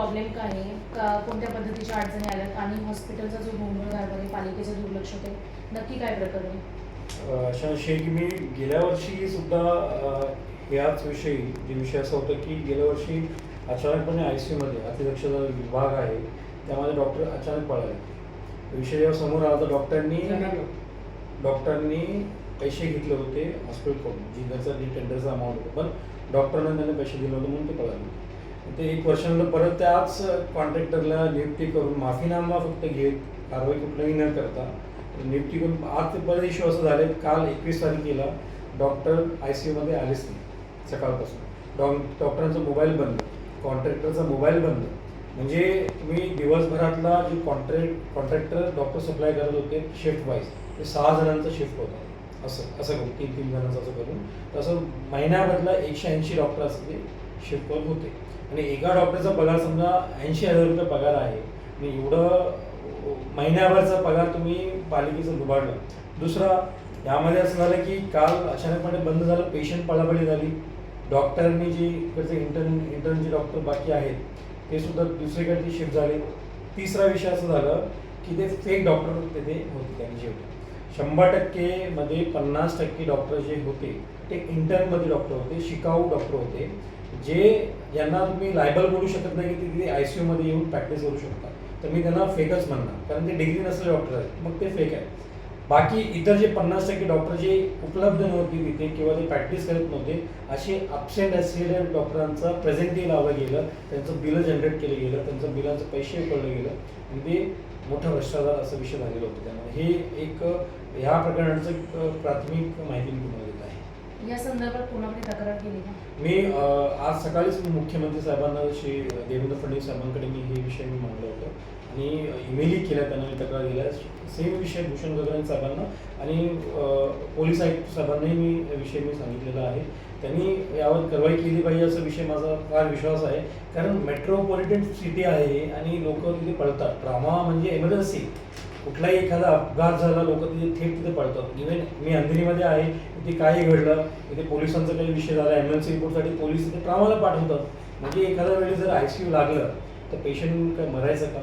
Problem काय आहे? का कोणत्या पद्धतीच्या अडचणी आल्यात? आणि हॉस्पिटलचा जो गोंधळ कारभार आहे पालिकेचं दुर्लक्ष होते नक्की काय प्रकरण आहे? अशा विषयी की मी गेल्या वर्षी सुद्धा याच विषयी जे विषय असा होता की गेल्या वर्षी अचानकपणे आय सी यूमध्ये अतिदक्षता विभाग आहे त्यामध्ये डॉक्टर अचानक पळाले. विषय जेव्हा समोर आला तर डॉक्टरांनी डॉक्टरांनी पैसे घेतले होते हॉस्पिटलकडून जी त्याचा जी टेंडरचा अमाऊंट होतं. पण डॉक्टरांना त्यांनी पैसे दिले होते म्हणून ते पळाले. ते एक वर्षानंतर परत त्याच कॉन्ट्रॅक्टरला नियुक्ती करून माफीनामा फक्त घेत कारवाई कुठलाही न करता नियुक्ती करून आज ते परत इश्यू असं झाले काल एकवीस तारखेला डॉक्टर आय सी यूमध्ये आलेच नाही सकाळपासून. डॉ डॉक्टरांचा मोबाईल बंद कॉन्ट्रॅक्टरचा मोबाईल बंद. म्हणजे तुम्ही दिवसभरातला जे कॉन्ट्रॅक्ट कॉन्ट्रॅक्टर डॉक्टर सप्लाय करत होते शिफ्ट वाईज ते सहा जणांचं शिफ्ट होतं. असं असं करून तीन तीन जणांचं असं करून. तसं महिन्यामधला एकशे ऐंशी डॉक्टर असतील शिफ्ट होते. आणि एका डॉक्टरचा पगार समजा ऐंशी हजार रुपये पगार आहे आणि एवढं महिन्याभरचा पगार तुम्ही पालिकेचं दुबाडलं दुसरा यामध्ये असं झालं की काल अचानकपणे बंद झालं पेशंट पळापळी झाली. डॉक्टरनी जी इकडचे इंटर्न इंटर्न जे डॉक्टर बाकी आहेत ते सुद्धा दुसरीकडे शिफ्ट झाले. तिसरा विषय असं झालं की ते फेक डॉक्टर तिथे होते त्यांनी शेवटी शंभर टक्केमध्ये पन्नास टक्के डॉक्टर जे होते ते इंटर्नमध्ये डॉक्टर होते शिकाऊ डॉक्टर होते जे यांना तुम्ही लायबल बोलू शकत नाही की ते तिथे आय सी यूमध्ये येऊन प्रॅक्टिस करू शकता तर मी त्यांना फेकच म्हणणार कारण ते डिग्री नसलेले डॉक्टर आहेत. मग ते फेक आहे बाकी इतर जे पन्नास टक्के डॉक्टर जे उपलब्ध नव्हते तिथे किंवा ते प्रॅक्टिस करत नव्हते असे अपसेंट असलेल्या डॉक्टरांचं प्रेझेंटही लावलं गेलं त्यांचं बिलं जनरेट केलं गेलं त्यांचं बिलांचं पैसे उकळलं गेलं आणि ते मोठा भ्रष्टाचार असा विषय झालेलं होतं त्यामुळे. हे एक ह्या प्रकरणाचं प्राथमिक माहिती मी तुम्हाला देत आहे. या संदर्भात कोणाकडे तक्रार केली का? मी आज सकाळीच मुख्यमंत्री साहेबांना श्री देवेंद्र फडणवीस साहेबांकडे मी हे विषय मी मांडलं होतं. आणि ईमेलही केला त्यांना मी तक्रार दिल्या. सेम विषय भूषण गगन साहेबांना आणि पोलीस आयुक्त साहेबांनाही मी विषय मी सांगितलेला आहे. त्यांनी यावर कारवाई केली पाहिजे असा विषय माझा फार विश्वास आहे. कारण मेट्रोपॉलिटन सिटी आहे आणि लोक तिथे पळतात. ड्रामा म्हणजे एमर्जन्सी कुठलाही एखादा अपघात झाला लोक तिथे थेट तिथे पळतात. इव्हन मी अंधेरीमध्ये आहे तिथे काही घडलं तिथे पोलिसांचा काही विषय झाला एमर्जन्सी रिपोर्टसाठी पोलीस तिथे ट्रामाला पाठवतात. म्हणजे एखाद्या वेळी जर आय सी यू लागलं तर पेशंट काय मरायचं का?